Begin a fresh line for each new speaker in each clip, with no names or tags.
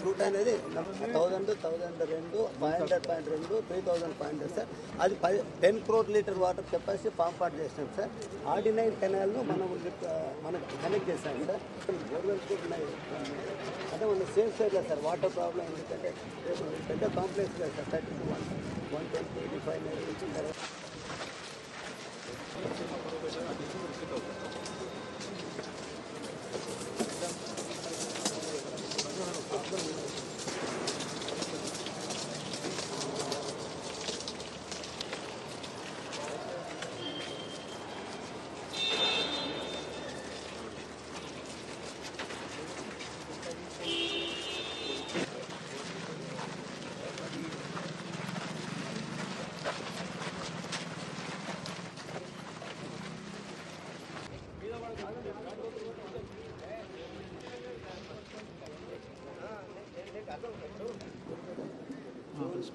Fruit అనేది thousand thousand రెండు five hundred point రెండు త్రీ థౌజండ్ పాయింట్ సార్. అది పది ten crore litre water capacity pump out చేసినాం సార్. ఆర్డి నైన్ కెనాల్ను మనం మనం కనెక్ట్ చేసాం సార్. గవర్నమెంట్ కూడా ఉన్నాయి. అంటే మన safe side sir water problem ఎందుకంటే పెద్ద కాంప్లెక్స్ లేదు sir thirty one one twenty eighty five వచ్చిన తర్వాత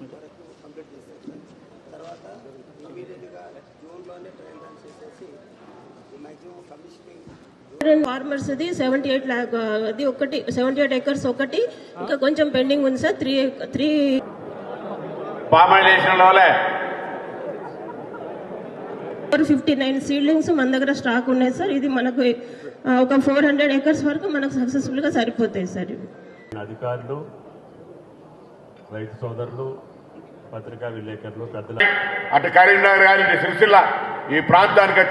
కంప్లీట్ చేశారు సార్ తర్వాత ఇమీడియట్గా జూన్లోనే ట్రైన్ రన్ చేసేసి maximum commissioning
farmers the seventy eight lakh అది ఒకటి సెవెంటీ ఎయిట్ ఎకర్స్ ఒకటి. ఇంకా కొంచెం పెండింగ్ ఉంది sir three three four fifty nine seedlings మన దగ్గర స్టాక్ ఉన్నాయి సార్. ఇది మనకు ఒక ఫోర్ హండ్రెడ్ ఎకర్స్ వరకు మనకు సక్సెస్ఫుల్గా సరిపోతాయి సార్
అధికారులు రైతు సోదరులు పత్రికా విలేకరులు పెద్దలు
అటు కరీంనగర్ గారి సిరిసిల్ల ఈ ప్రాంతానికి